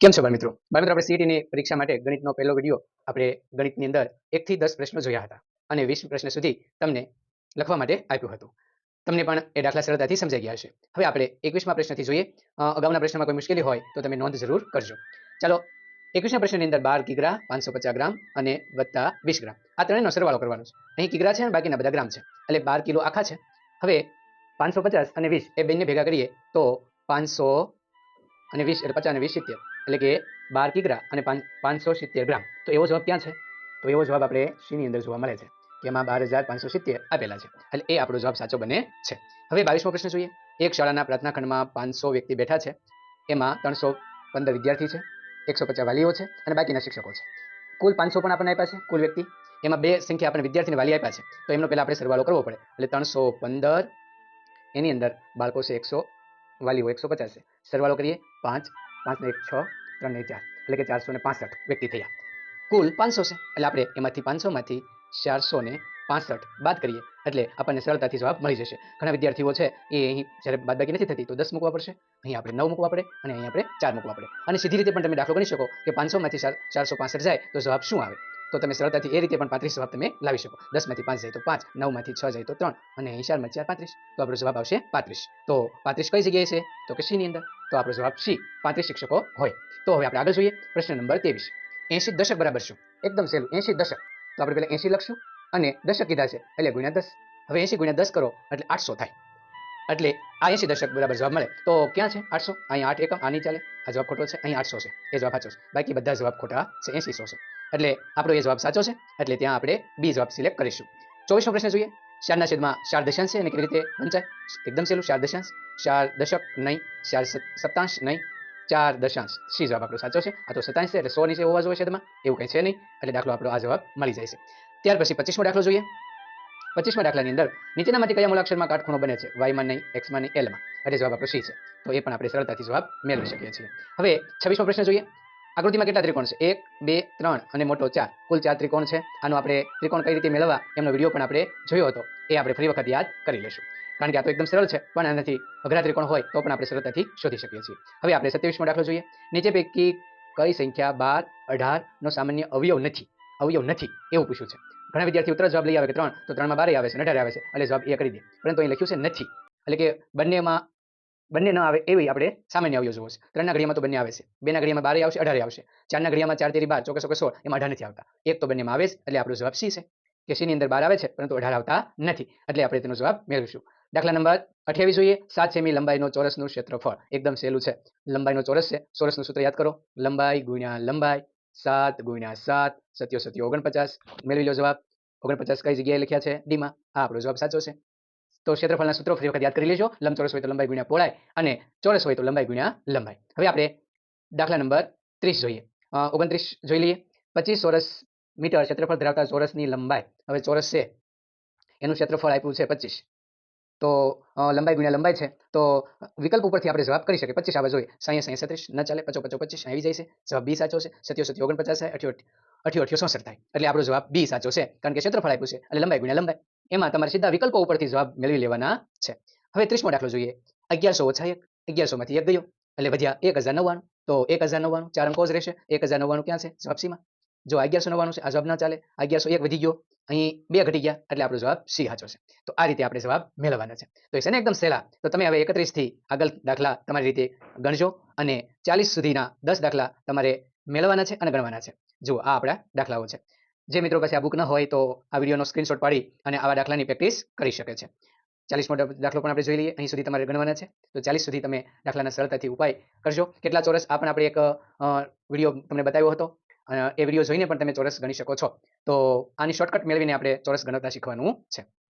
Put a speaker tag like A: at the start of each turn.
A: કેમ છો મિત્રો? મિત્રો, આપણે સીઈટીની પરીક્ષા માટે ગણિતનો પહેલો વીડિયો આપણે ગણિતની અંદર એકથી દસ પ્રશ્નો જોયા હતા અને વીસ પ્રશ્ન સુધી તમને લખવા માટે આપ્યું હતું. તમને પણ એ દાખલા સરળતાથી સમજાઈ ગયા હશે. હવે આપણે એકવીસમા પ્રશ્નથી જોઈએ. અગાઉના પ્રશ્નમાં કોઈ મુશ્કેલી હોય તો તમે નોંધ જરૂર કરજો. ચાલો એકવીસના પ્રશ્નની અંદર બાર કિગ્રા, પાંચસો પચાસ ગ્રામ અને વત્તા વીસ ગ્રામ. આ ત્રણેયનો સરવાળો કરવાનો છે. અહીં કિગ્રા છે અને બાકીના બધા ગ્રામ છે. એટલે બાર કિલો આખા છે. હવે પાંચસો પચાસ અને વીસ એ બંને ભેગા કરીએ તો પાંચસો અને વીસ, એટલે પચાસ અને વીસ સિત્તેર. એટલે કે બાર કિગ્રા અને પાંચસો સિત્તેર ગ્રામ. તો એવો જવાબ ક્યાં છે? તો એવો જવાબ આપણે સીની અંદર જોવા મળે છે કે એમાં બાર હજાર પાંચસો સિત્તેર આપેલા છે. એટલે એ આપણો જવાબ સાચો બને છે. હવે બાવીસમો પ્રશ્ન જોઈએ. એક શાળાના પ્રાર્થના ખંડમાં પાંચસો વ્યક્તિ બેઠા છે. એમાં ત્રણસો પંદર વિદ્યાર્થી છે. એકસો પચાસ વાલીઓ છે અને બાકીના શિક્ષકો છે. કુલ પાંચસો પણ આપણને આપ્યા છે, કુલ વ્યક્તિ. એમાં બે સંખ્યા આપણને વિદ્યાર્થીને વાલી આપ્યા છે. તો એમનો પહેલાં આપણે સરવાળો કરવો પડે. એટલે ત્રણસો પંદર, એની અંદર બાળકો છે એકસો, વાલીઓ એકસો પચાસ છે. સરવાળો કરીએ પાંચ પાંચ ને એક છ, ત્રણ ને ચાર, એટલે કે ચારસો ને પાસઠ વ્યક્તિ થયા. કુલ પાંચસો છે, એટલે આપણે એમાંથી પાંચસોમાંથી ચારસો ને પાસઠ બાદ કરીએ, એટલે આપણને સરળતાથી જવાબ મળી જશે. ઘણા વિદ્યાર્થીઓ છે, એ અહીં જ્યારે બાદબાકી નથી થતી, તો દસ મૂકવા પડશે. અહીં આપણે નવ મૂકવા પડે અને અહીં આપણે ચાર મૂકવા પડે. અને સીધી રીતે પણ તમે દાખલો ગણી શકો કે પાંચસોમાંથી ચાર, ચારસો પાસઠ જાય, તો જવાબ શું આવે? તો તમે સરળતાથી એ રીતે પણ પાંત્રીસ જવાબ તમે લાવી શકો. દસમાંથી પાંચ જાય તો પાંચ, નવમાંથી છ જાય તો ત્રણ, અને અહીં ચારમાંથી ચાર પાંત્રીસ, તો આપણો જવાબ આવશે પાંત્રીસ. તો પાંત્રીસ કઈ જગ્યાએ છે? તો કે સી અંદર. તો આપણો જવાબ સી, પાંત્રીસ શિક્ષકો હોય. તો હવે આપણે આગળ જોઈએ પ્રશ્ન નંબર ત્રેવીસ. એંશી દશક બરાબર શું? એકદમ સહેલું, એંશી દશક. તો આપણે પહેલાં એંશી લખશું અને દશક કીધા છે એટલે ગુણ્યા દસ. હવે એંશી ગુણ્યા દસ કરો એટલે આઠસો થાય. એટલે આ એંશી દશક બરાબર જવાબ મળે. તો ક્યાં છે આઠસો? અહીં આઠ એકમ, આની ચાલે. આ જવાબ ખોટો છે અહીં આઠસો છે. એ જવાબ સાચો છે. બાકી બધા જવાબ ખોટા છે, એંશીસો છે. એટલે આપણો એ જવાબ સાચો છે, એટલે ત્યાં આપણે બી જવાબ સિલેક્ટ કરીશું. ચોવીસમો પ્રશ્ન જોઈએ. ચારના છેદમાં ચાર દશાંશ છે અને કેવી રીતે વંચાય? એકદમ સહેલું, ચાર દશાંશ. ચાર દશક નહીં, ચાર સત્તાંશ નહીં, ચાર દશાંશ. સી જવાબ આપણો સાચો છે? આ તો સતાંશ છે, એટલે સો નીચે હોવા જોઈએ છેદમાં એવું કંઈ છે નહીં, એટલે દાખલો આપણો આ જવાબ મળી જાય છે. ત્યાર પછી પચીસમો દાખલો જોઈએ. પચીસમા દાખલાની અંદર નીચેનામાંથી કયા મૂળાક્ષરમાં કાટખૂણો બને છે? વાયમાં નહીં એક્સમાં નહીં એલમાં એટલે જવાબ આપણો સી છે? તો એ પણ આપણે સરળતાથી જવાબ મેળવી શકીએ છીએ. હવે છવ્વીસમો પ્રશ્ન જોઈએ. આકૃતિમાં કેટલા ત્રિકોણ છે? એક, બે, ત્રણ અને મોટો ચાર. કુલ ચાર ત્રિકોણ છે. આનો આપણે ત્રિકોણ કઈ રીતે મેળવવા, એમનો વીડિયો પણ આપણે જોયો હતો. એ આપણે ફરી વખત યાદ કરી લઈશું. કારણ કે આ તો એકદમ સરળ છે, પણ આનાથી અઘરા ત્રિકોણ હોય તો પણ આપણે સરળતાથી શોધી શકીએ છીએ. હવે આપણે સત્યાવીસમો દાખલો જોઈએ. નીચે પૈકી કઈ સંખ્યા બાર, અઢાર નો સામાન્ય અવયવ નથી. અવયવ નથી એવું પૂછ્યું છે. ઘણા વિદ્યાર્થીઓ તરત જવાબ લઈ આવે કે ત્રણ, તો ત્રણમાં બારે આવે છે અઢારે આવે છે. એટલે જવાબ એ કરી દે. પરંતુ અહીં લખ્યું છે નથી. એટલે કે બંનેમાં, બંને ન આવે એવી આપણે સામાન્ય અવયવ જોવો છે. ત્રણના ઘડિયામાં તો બંને આવે છે. બેના ઘડિયામાં બારે આવશે, અઢારે આવશે. ચારના ઘડિયામાં ચાર, તેરી બાર, ચોક્કસ ચોકે સોળ, એમાં અઢાર નથી આવતા. એક તો બંનેમાં આવે છે, એટલે આપણો જવાબ સી છે. કે સી ની અંદર બાર આવે છે, પરંતુ અઢાર આવતા નથી. એટલે આપણે તેનો જવાબ મેળવીશું. દાખલા નંબર અઠ્યાવીસ જોઈએ. સાત સેમી લંબાઈનો ચોરસનું ક્ષેત્રફળ. એકદમ સહેલું છે. લંબાઈનો ચોરસ છે. ચોરસનું સૂત્ર યાદ કરો. લંબાઈ ગુણ્યા લંબાઈ. સાત ગુણ્યા સાત. સત્યો સત્યો ઓગણપચાસ. મેળવી લો જવાબ. ઓગણપચાસ કઈ જગ્યાએ લખ્યા છે? ડીમાં આ આપણો જવાબ સાચો છે. તો ક્ષેત્રફળના સૂત્રો ફરી વખત યાદ કરી લેજો. લંબચોરસ હોય તો લંબાઈ ગુણ્યા પહોળાઈ અને ચોરસ હોય તો લંબાઈ ગુણ્યા લંબાઈ. હવે આપણે દાખલા નંબર ત્રીસ જોઈએ. ઓગણત્રીસ જોઈ લઈએ. પચીસ ચોરસ મીટર ક્ષેત્રફળ ધરાવતા ચોરસની લંબાઈ. હવે ચોરસ છે. એનું ક્ષેત્રફળ આપ્યું છે પચીસ. તો લંબાઈ ગુણ્યા લંબાઈ છે. તો, વિકલ્પ ઉપરથી આપણે જવાબ કરી શકીએ. પચીસ આવે જોઈએ. સાહીઠ સાહીઠ સત્રીસ, ન ચાલે, પચો પચો પચીસ, આવી જાય છે. જવાબ બી સાચો છે. સત્યો સત્યો ઓગણપચાસ થાય અઠ્યો અઠ્યો અઠ્યો ચોસઠ થાય. એટલે આપણો જવાબ બી સાચો છે, કારણ કે ક્ષેત્રફળ આપ્યું છે. એટલે લંબાઈ ગુણ્યા લંબાઈ. એમાં તમારે સીધા વિકલ્પો ઉપરથી જવાબ મેળવી લેવાના છે. હવે ત્રીસમો દાખલો જોઈએ. અગિયારસો ઓછા એક, અગિયારસો માંથી એક ગયો. એટલે વધ્યા એક હજાર નવ્વાણું. તો એક હજાર નવ્વાણું, ચાર અંકો જ રહેશે. એક હજાર નવ્વાણું ક્યાં છે? જવાબ જો અગિયારસો નવ્વાણું છે, આ જવાબ ના ચાલે. અગિયારસો એક વધી ગયો. અહીં બે ઘટી ગયા એટલે આપણો જવાબ સી સાચો છે. તો આ રીતે આપણે જવાબ મેળવવાના છે. તો એ છે ને એકદમ સહેલા. તો તમે હવે એકત્રીસથી આગળ દાખલા તમારી રીતે ગણજો અને ચાલીસ સુધીના દસ દાખલા તમારે મેળવવાના છે અને ગણવાના છે. જુઓ, આ આપણા દાખલાઓ છે. જે મિત્રો પાસે આ બુક ન હોય તો આ વિડીયોનો સ્ક્રીનશોટ પાડી અને આવા દાખલાની પ્રેક્ટિસ કરી શકે છે. ચાલીસમો દાખલો પણ આપણે જોઈ લઈએ. અહીં સુધી તમારે ગણવાના છે. તો ચાલીસ સુધી તમે દાખલાના સરળતાથી ઉપાય કરજો. કેટલા ચોરસ આ પણ આપણે એક વીડિયો તમને બતાવ્યો હતો. એ વીડિયો જોઈને પણ તમે ચોરસ ગણી શકો છો. તો આની શોર્ટકટ મેળવીને આપણે ચોરસ ગણતા શીખવાનું છે.